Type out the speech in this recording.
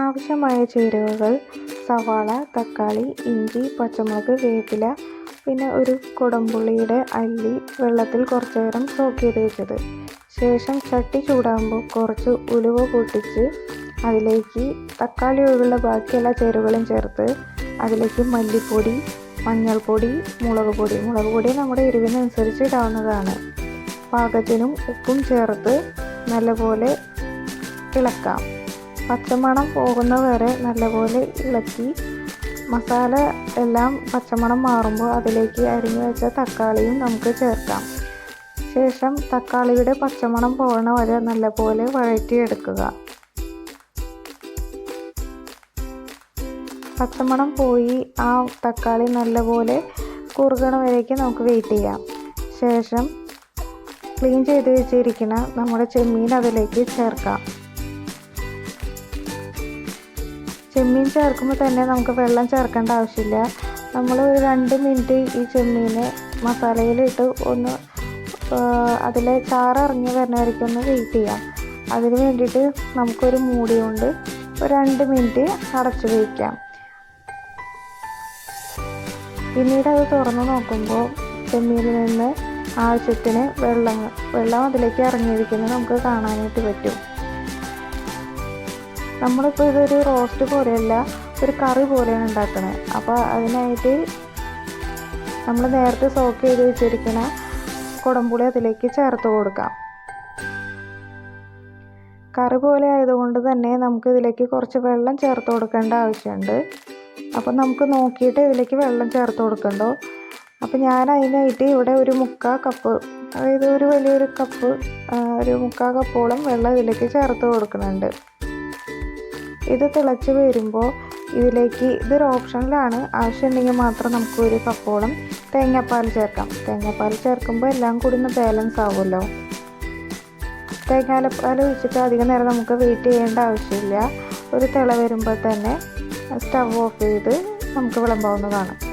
ആവശ്യമായ ചേരുവകൾ സവാള തക്കാളി ഇഞ്ചി പച്ചമുളക് വേപ്പില പിന്നെ ഒരു കുടംപുള്ളിയുടെ അല്ലി വെള്ളത്തിൽ കുറച്ച് നേരം സോക്ക് ചെയ്ത് വെച്ചത്. ശേഷം ചട്ടി ചൂടാകുമ്പോൾ കുറച്ച് ഉലുവ പൊട്ടിച്ച് അതിലേക്ക് തക്കാളി ഒഴിവുള്ള ബാക്കി എല്ലാ ചേരുവകളും ചേർത്ത് അതിലേക്ക് മല്ലിപ്പൊടി മഞ്ഞൾപ്പൊടി മുളക് പൊടി. മുളക് പൊടി നമ്മുടെ എരിവിനനുസരിച്ച് ഇടാവുന്നതാണ്. പാകത്തിനും ഉപ്പും ചേർത്ത് നല്ലപോലെ ഇളക്കാം. പച്ചമണം പോകുന്ന വരെ നല്ലപോലെ ഇളക്കി മസാല എല്ലാം പച്ചമണം മാറുമ്പോൾ അതിലേക്ക് അരിഞ്ഞു വെച്ച തക്കാളിയും നമുക്ക് ചേർക്കാം. ശേഷം തക്കാളിയുടെ പച്ചമണം പോകണ വരെ നല്ലപോലെ വഴറ്റിയെടുക്കുക. പച്ചമണം പോയി ആ തക്കാളി നല്ലപോലെ കുറുകണ നമുക്ക് വെയിറ്റ് ചെയ്യാം. ശേഷം ക്ലീൻ ചെയ്ത് വെച്ചിരിക്കുന്ന നമ്മുടെ ചെമ്മീൻ അതിലേക്ക് ചേർക്കാം. ചെമ്മീൻ ചേർക്കുമ്പോൾ തന്നെ നമുക്ക് വെള്ളം ചേർക്കേണ്ട ആവശ്യമില്ല. നമ്മൾ ഒരു രണ്ട് മിനിറ്റ് ഈ ചെമ്മീനെ മസാലയിലിട്ട് ഒന്ന് അതിലെ ചാറിറങ്ങി വരുന്നവരേക്കും ഒന്ന് വെയിറ്റ് ചെയ്യാം. അതിന് വേണ്ടിയിട്ട് നമുക്കൊരു മൂടി കൊണ്ട് ഒരു രണ്ട് മിനിറ്റ് അടച്ച് വയ്ക്കാം പിന്നീട് അത് തുറന്ന് നോക്കുമ്പോൾ ചെമ്മീനിൽ നിന്ന് ആവശ്യത്തിന് വെള്ളം വെള്ളം അതിലേക്ക് ഇറങ്ങിയിരിക്കുന്നത് നമുക്ക് കാണാനായിട്ട് പറ്റും. നമ്മളിപ്പോൾ ഇതൊരു റോസ്റ്റ് പോലെയല്ല ഒരു കറി പോലെയാണ് ഉണ്ടാക്കുന്നത് അപ്പോൾ അതിനായിട്ട് നമ്മൾ നേരത്തെ സോക്ക് ചെയ്ത് വെച്ചിരിക്കുന്ന കുടംപുളി അതിലേക്ക് ചേർത്ത് കൊടുക്കാം. കറി പോലെ ആയതുകൊണ്ട് തന്നെ നമുക്ക് ഇതിലേക്ക് കുറച്ച് വെള്ളം ചേർത്ത് കൊടുക്കേണ്ട ആവശ്യമുണ്ട്. അപ്പം നമുക്ക് നോക്കിയിട്ട് ഇതിലേക്ക് വെള്ളം ചേർത്ത് കൊടുക്കണ്ടോ? അപ്പം ഞാൻ അതിനായിട്ട് ഇവിടെ ഒരു മുക്കാ കപ്പ് അതായത് ഒരു വലിയൊരു കപ്പ് ഒരു മുക്കാ കപ്പോളം വെള്ളം ഇതിലേക്ക് ചേർത്ത് കൊടുക്കുന്നുണ്ട്. ഇത് തിളച്ച് വരുമ്പോൾ ഇതിലേക്ക് ഇതൊരു ഓപ്ഷനിലാണ്. ആവശ്യമുണ്ടെങ്കിൽ മാത്രം നമുക്ക് ഒരു കപ്പോളം തേങ്ങാപ്പാൽ ചേർക്കാം. തേങ്ങാപ്പാൽ ചേർക്കുമ്പോൾ എല്ലാം കൂടി ഒന്ന് ബാലൻസ് ആവുമല്ലോ. തേങ്ങാപ്പാൽ ഒഴിച്ചിട്ട് അധികം നേരം നമുക്ക് വെയിറ്റ് ചെയ്യേണ്ട ആവശ്യമില്ല. ഒരു തിള വരുമ്പോൾ തന്നെ സ്റ്റവ് ഓഫ് ചെയ്ത് നമുക്ക് വിളമ്പാവുന്നതാണ്.